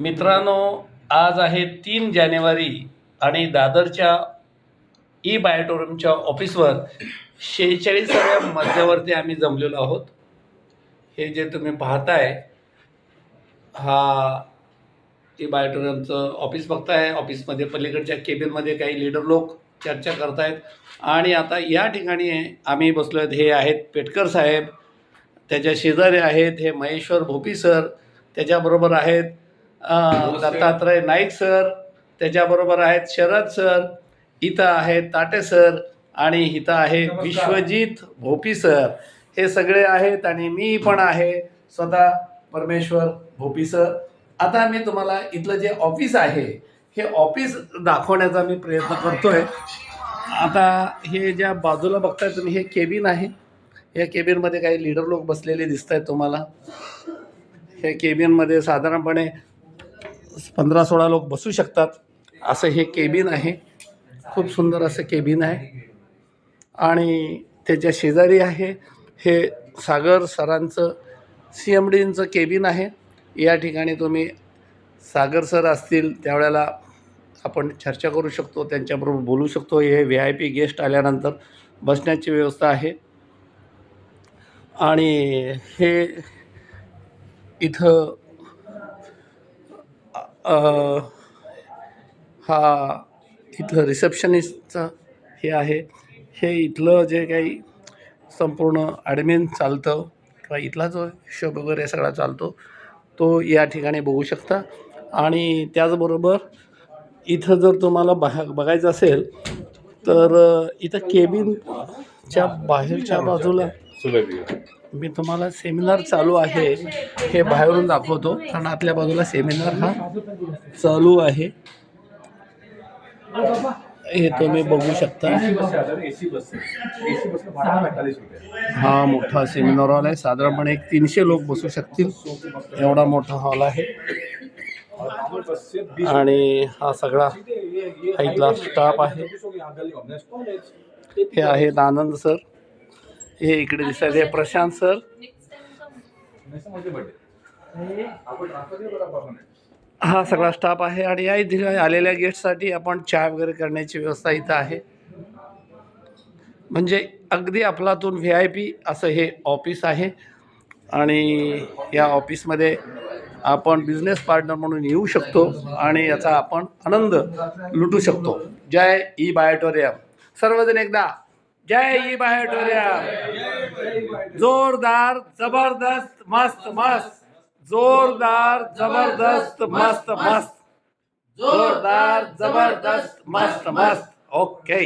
मित्रांनो आज आहे तीन जानेवारी आणि दादरच्या ई बायोटोरमच्या ऑफिसवर शेहेचाळीसाव्या मजल्यावरती आम्ही जमलेलो आहोत. हे जे तुम्ही पाहताय हा ई बायोटोरियमचं ऑफिस बघताय. ऑफिसमध्ये पलीकडच्या केबिनमध्ये काही लीडर लोक चर्चा करतायत. आणि आता या ठिकाणी आम्ही बसलो आहेत हे आहेत पेटकर साहेब. त्याच्या शेजारी आहेत हे महेश्वर भोपी सर. त्याच्याबरोबर आहेत दत्तात्रय नाईक सर त्याच्याबरोबर आहेत शरद सर इथं आहेत ताटे सर आणि इथं आहे विश्वजित भोपी सर. हे सगळे आहेत आणि मी पण आहे स्वतः परमेश्वर भोपी सर. आता मी तुम्हाला इथलं जे ऑफिस आहे हे ऑफिस दाखवण्याचा मी प्रयत्न करतोय. आता हे ज्या बाजूला बघताय तुम्ही हे केबिन आहे. या केबिनमध्ये काही लीडर लोक बसलेले दिसत आहेत तुम्हाला. हे केबिनमध्ये साधारणपणे पंधरा सोळा लोक बसू शकतात. असं हे केबिन आहे. खूप सुंदर असं केबिन आहे. आणि त्याच्या शेजारी आहे हे सागर सरांचं सी एम डींचं केबिन आहे. या ठिकाणी तुम्ही सागर सर असतील त्यावेळेला आपण चर्चा करू शकतो त्यांच्याबरोबर बोलू शकतो. हे व्ही आय पी गेस्ट आल्यानंतर बसण्याची व्यवस्था आहे. आणि हे इथं हा इथलं रिसेप्शनिस्टचं हे आहे. हे इथलं जे काही संपूर्ण ॲडमिन चालतं किंवा इथला जो हिशोब वगैरे सगळा चालतो तो या ठिकाणी बघू शकता. आणि त्याचबरोबर इथं जर तुम्हाला बाहे बघायचं असेल तर इथं केबिनच्या बाहेरच्या बाजूला मी तुम्हाला सेमिनार चालू आहे. हे बाहेरून दाखवतो. कारण आतल्या बाजूला सेमिनार हा चालू आहे. हे तुम्ही बघू शकता. हा मोठा सेमिनार हॉल आहे. साधारणपणे एक तीनशे लोक बसू शकतील. एवढा मोठा हॉल आहे. आणि हा सगळा हा इथला स्टाफ आहे. हे आहेत आनंद सर हे इकडे दिसतात हे प्रशांत सर. आपने हा? सगळा स्टाफ आहे आणि या इथे आलेल्या गेस्टसाठी आपण चहा वगैरे करण्याची व्यवस्था इथं आहे. म्हणजे अगदी अफलातून व्ही आय पी असं हे ऑफिस आहे. आणि या ऑफिसमध्ये आपण बिझनेस पार्टनर म्हणून येऊ शकतो आणि याचा आपण आनंद लुटू शकतो. जय ई बायोटोरियम. सर्वजण एकदा जय ई बायोटोरियम जोरदार जबरदस्त मस्त मस्त. जोरदार जबरदस्त मस्त मस्त. जोरदार जबरदस्त मस्त मस्त. ओके.